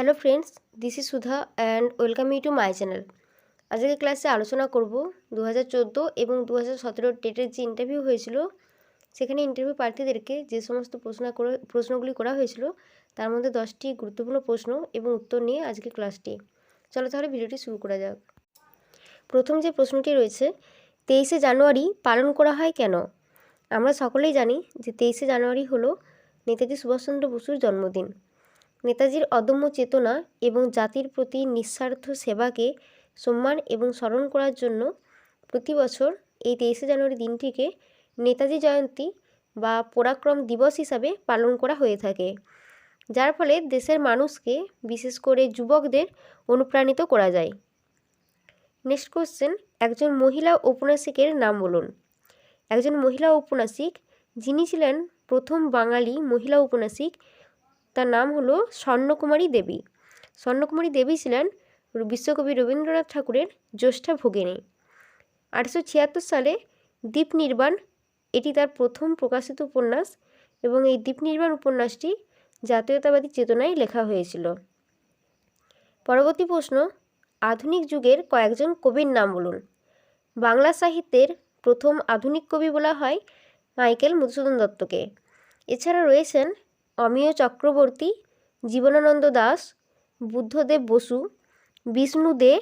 Hello friends this is Sudha and welcome you to my channel আজকে ক্লাসে আলোচনা করব দু হাজার চোদ্দ এবং দু হাজার সতেরো টেটের যে ইন্টারভিউ হয়েছিল, সেখানে ইন্টারভিউ প্রার্থীদেরকে যে সমস্ত প্রশ্ন করে, প্রশ্নগুলি করা হয়েছিল, তার মধ্যে দশটি গুরুত্বপূর্ণ প্রশ্ন এবং উত্তর নিয়ে আজকে ক্লাসটি চলো তাহলে ভিডিওটি শুরু করা যাক। প্রথম যে প্রশ্নটি রয়েছে, তেইশে জানুয়ারি পালন করা হয় কেন? আমরা সকলেই জানি যে তেইশে জানুয়ারি হলো নেতাজি সুভাষচন্দ্র বসুর জন্মদিন। নেতাজির অদম্য চেতনা এবং জাতির প্রতি নিঃস্বার্থ সেবাকে সম্মান এবং স্মরণ করার জন্য প্রতি বছর এই তেইশে জানুয়ারি দিনটিকে নেতাজি জয়ন্তী বা পরাক্রম দিবস হিসাবে পালন করা হয়ে থাকে, যার ফলে দেশের মানুষকে, বিশেষ করে যুবকদের, অনুপ্রাণিত করা যায়। নেক্সট কোশ্চেন, একজন মহিলা ঔপন্যাসিকের নাম বলুন। একজন মহিলা ঔপন্যাসিক, যিনি ছিলেন প্রথম বাঙালি মহিলা ঔপন্যাসিক তার নাম হলো স্বর্ণকুমারী দেবী। স্বর্ণকুমারী দেবী ছিলেন বিশ্বকবি রবীন্দ্রনাথ ঠাকুরের জ্যেষ্ঠা ভগিনী। আটশো ছিয়াত্তর সালে দ্বীপ নির্বাণ, এটি তার প্রথম প্রকাশিত উপন্যাস এবং এই দ্বীপ নির্বাণ উপন্যাসটি জাতীয়তাবাদী চেতনায় লেখা হয়েছিল। পরবর্তী প্রশ্ন, আধুনিক যুগের কয়েকজন কবির নাম বলুন। বাংলা সাহিত্যের প্রথম আধুনিক কবি বলা হয় মাইকেল মধুসূদন দত্তকে। এছাড়া রয়েছেন অমিয় চক্রবর্তী, জীবনানন্দ দাস, বুদ্ধদেব বসু, বিষ্ণু দে,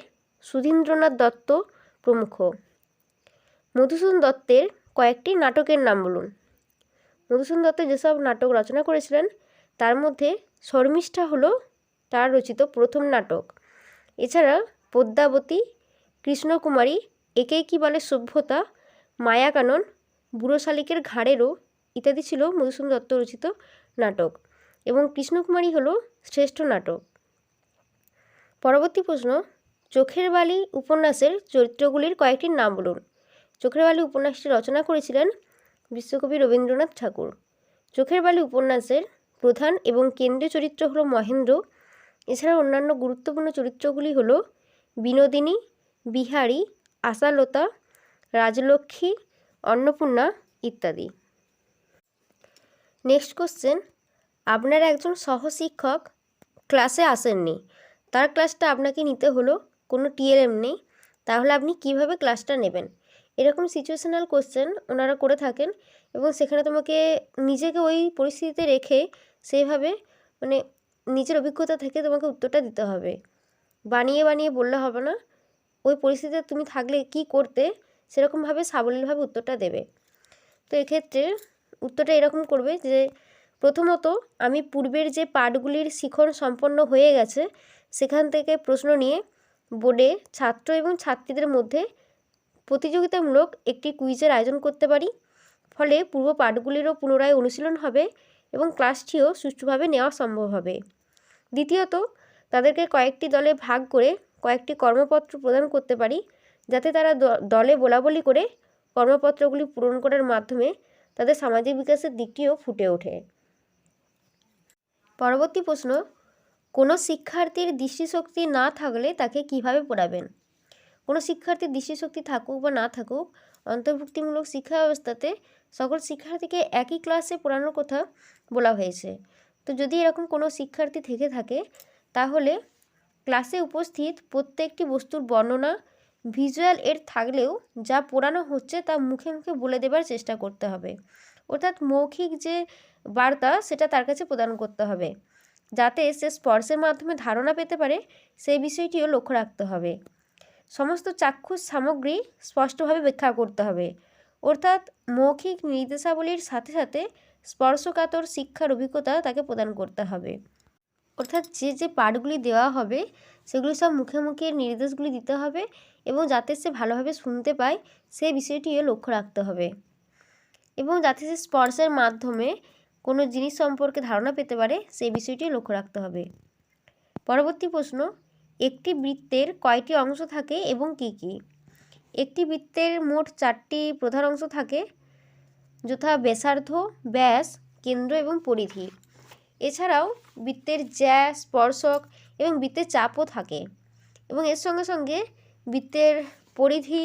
সুধীন্দ্রনাথ দত্ত প্রমুখ। মধুসূদন দত্তের কয়েকটি নাটকের নাম বলুন। মধুসূদন দত্ত যেসব নাটক রচনা করেছিলেন, তার মধ্যে শর্মিষ্ঠা হলো তার রচিত প্রথম নাটক। এছাড়া পদ্মাবতী, কৃষ্ণকুমারী, একেই কি বলে সভ্যতা, মায়াকানন বুড়ো শালিকের ঘাড়েরও ইত্যাদি ছিল মধুসূদন দত্ত রচিত নাটক এবং কৃষ্ণকুমারী হলো শ্রেষ্ঠ নাটক। পরবর্তী প্রশ্ন, চোখের বালি উপন্যাসের চরিত্রগুলির কয়েকটির নাম বলুন। চোখের বালি উপন্যাসটি রচনা করেছিলেন বিশ্বকবি রবীন্দ্রনাথ ঠাকুর। চোখের বালি উপন্যাসের প্রধান এবং কেন্দ্রীয় চরিত্র হলো মহেন্দ্র। এছাড়া অন্যান্য গুরুত্বপূর্ণ চরিত্রগুলি হলো বিনোদিনী, বিহারী, আশালতা, রাজলক্ষ্মী, অন্নপূর্ণা ইত্যাদি। নেক্সট কোশ্চেন আপনার একজন সহশিক্ষক ক্লাসে আসেননি। তার ক্লাসটা আপনাকে নিতে হলো, কোনো টিএলএম নেই। তাহলে আপনি কীভাবে ক্লাসটা নেবেন? এরকম সিচুয়েশনাল কোশ্চেন ওনারা করে থাকেন এবং সেখানে তোমাকে নিজেকে ওই পরিস্থিতিতে রেখে সেইভাবে মানে নিজের অভিজ্ঞতা থেকে তোমাকে উত্তরটা দিতে হবে। বানিয়ে বানিয়ে বললে হবে না, ওই পরিস্থিতিতে তুমি থাকলে কি করতে সেরকমভাবে সাবলীলভাবে উত্তরটা দেবে। তো এক্ষেত্রে উত্তরটা এরকম করবে যে প্রথমত আমি পূর্বের যে পাঠগুলির শিখন সম্পন্ন হয়ে গেছে, সেখান থেকে প্রশ্ন নিয়ে বোর্ডে ছাত্র এবং ছাত্রীদের মধ্যে প্রতিযোগিতামূলক একটি কুইজের আয়োজন করতে পারি। ফলে পূর্ব পাঠগুলিরও পুনরায় অনুশীলন হবে এবং ক্লাসটিও সুষ্ঠুভাবে নেওয়া সম্ভব হবে। দ্বিতীয়ত, তাদেরকে কয়েকটি দলে ভাগ করে কয়েকটি কর্মপত্র প্রদান করতে পারি, যাতে তারা দলে বলাবলি করে কর্মপত্রগুলি পূরণ করার মাধ্যমে তাদের সামাজিক বিকাশের দিকটিও ফুটে ওঠে। পরবর্তী প্রশ্ন, কোনো শিক্ষার্থীর দৃষ্টিশক্তি না থাকলে তাকে কীভাবে পড়াবেন? কোনো শিক্ষার্থীর দৃষ্টিশক্তি থাকুক বা না থাকুক, অন্তর্ভুক্তিমূলক শিক্ষা ব্যবস্থাতে সকল শিক্ষার্থীকে একই ক্লাসে পড়ানোর কথা বলা হয়েছে। তো যদি এরকম কোনো শিক্ষার্থী থেকে থাকে, তাহলে ক্লাসে উপস্থিত প্রত্যেকটি বস্তুর বর্ণনা, ভিজুয়াল এর থাকলেও যা পড়ানো হচ্ছে তা মুখে মুখে বলে দেবার চেষ্টা করতে হবে। অর্থাৎ মৌখিক যে বার্তা, সেটা তার কাছে প্রদান করতে হবে। যাতে সে স্পর্শের মাধ্যমে ধারণা পেতে পারে, সেই বিষয়টিও লক্ষ্য রাখতে হবে। সমস্ত চাক্ষুষ সামগ্রী স্পষ্টভাবে ব্যাখ্যা করতে হবে। অর্থাৎ মৌখিক নির্দেশাবলীর সাথে সাথে স্পর্শকাতর শিক্ষার অভিজ্ঞতা তাকে প্রদান করতে হবে। অর্থাৎ যে যে পাঠগুলি দেওয়া হবে, সেগুলি সব মুখে মুখে নির্দেশগুলি দিতে হবে এবং যাতে সে ভালোভাবে শুনতে পায়, সেই বিষয়টিও লক্ষ্য রাখতে হবে। এবং যাতে সে স্পর্শের মাধ্যমে কোনো জিনিস সম্পর্কে ধারণা পেতে পারে, সেই বিষয়টি লক্ষ্য রাখতে হবে। পরবর্তী প্রশ্ন, একটি বৃত্তের কয়টি অংশ থাকে এবং কী কী? একটি বৃত্তের মোট চারটি প্রধান অংশ থাকে, যথা ব্যাসার্ধ, ব্যাস, কেন্দ্র এবং পরিধি। এছাড়াও বৃত্তের জ্যা, স্পর্শক এবং বৃত্তের চাপও থাকে এবং এর সঙ্গে সঙ্গে বৃত্তের পরিধি,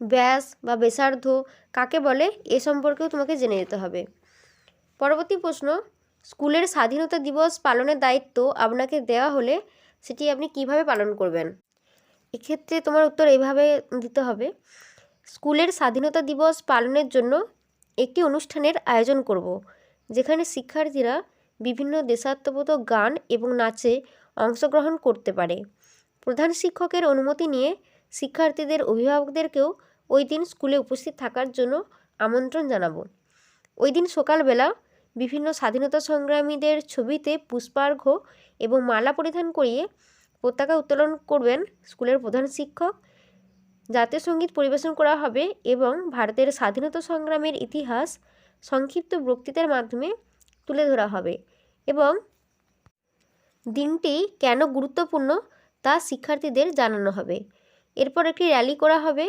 ব্যাস বা ব্যাসার্ধ কাকে বলে? এ সম্পর্কেও তোমাকে জেনে যেতে হবে। পরবর্তী প্রশ্ন, স্কুলের স্বাধীনতা দিবস পালনের দায়িত্ব আপনাকে দেওয়া হলে সেটি আপনি কীভাবে পালন করবেন? এক্ষেত্রে তোমার উত্তর এইভাবে দিতে হবে। স্কুলের স্বাধীনতা দিবস পালনের জন্য একটি অনুষ্ঠানের আয়োজন করব, যেখানে শিক্ষার্থীরা বিভিন্ন দেশাত্মবোধক গান এবং নাচে অংশগ্রহণ করতে পারে। প্রধান শিক্ষকের অনুমতি নিয়ে শিক্ষার্থীদের অভিভাবকদেরকেও ওই দিন স্কুলে উপস্থিত থাকার জন্য আমন্ত্রণ জানাব। ওই দিন সকালবেলা বিভিন্ন স্বাধীনতা সংগ্রামীদের ছবিতে পুষ্পার্ঘ্য এবং মালা পরিধান করিয়ে পতাকা উত্তোলন করবেন স্কুলের প্রধান শিক্ষক। জাতীয় সংগীত পরিবেশন করা হবে এবং ভারতের স্বাধীনতা সংগ্রামের ইতিহাস সংক্ষিপ্ত বক্তৃতার মাধ্যমে তুলে ধরা হবে এবং দিনটি কেন গুরুত্বপূর্ণ তা শিক্ষার্থীদের জানানো হবে। এরপর একটি র্যালি করা হবে।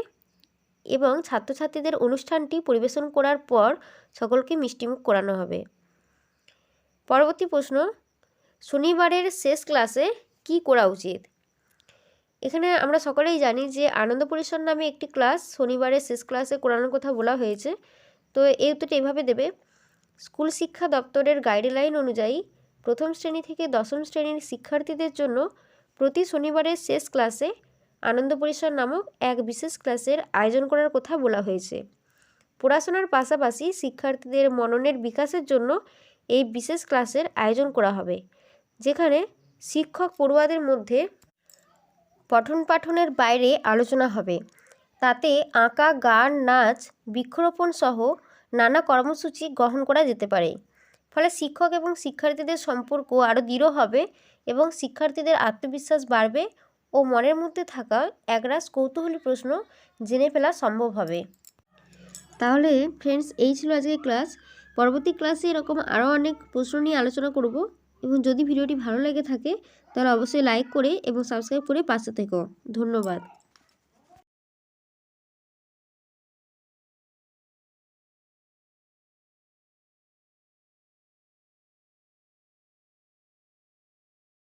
এবং ছাত্রছাত্রীদের অনুষ্ঠানটি পরিবেশন করার পর সকলকে মিষ্টিমুখ করানো হবে। পরবর্তী প্রশ্ন, শনিবারের শেষ ক্লাসে কি করা উচিত? এখানে আমরা সকলেই জানি যে আনন্দ পরিসর নামে একটি ক্লাস শনিবারের শেষ ক্লাসে করানোর কথা বলা হয়েছে। তো এই উত্তরটি এভাবে দেবে, স্কুল শিক্ষা দপ্তরের গাইডলাইন অনুযায়ী প্রথম শ্রেণি থেকে দশম শ্রেণির শিক্ষার্থীদের জন্য প্রতি শনিবারের শেষ ক্লাসে আনন্দ পরিসর নামক এক বিশেষ ক্লাসের আয়োজন করার কথা বলা হয়েছে। পড়াশোনার পাশাপাশি শিক্ষার্থীদের মননের বিকাশের জন্য এই বিশেষ ক্লাসের আয়োজন করা হবে, যেখানে শিক্ষক পড়ুয়াদের মধ্যে পঠন পাঠনের বাইরে আলোচনা হবে। তাতে আঁকা, গান, নাচ, বৃক্ষরোপণ সহ নানা কর্মসূচি গ্রহণ করা যেতে পারে। ফলে শিক্ষক এবং শিক্ষার্থীদের সম্পর্ক আরও দৃঢ় হবে এবং শিক্ষার্থীদের আত্মবিশ্বাস বাড়বে ও মনের মধ্যে থাকা একরাশ কৌতূহলী প্রশ্ন জেনে ফেলা সম্ভব হবে। তাহলে ফ্রেন্ডস এই ছিল আজকে ক্লাস পরবর্তী ক্লাসে এরকম আরও অনেক প্রশ্ন নিয়ে আলোচনা করব। এবং যদি ভিডিওটি ভালো লেগে থাকে, তাহলে অবশ্যই লাইক করে এবং সাবস্ক্রাইব করে পাশে থেকো। ধন্যবাদ।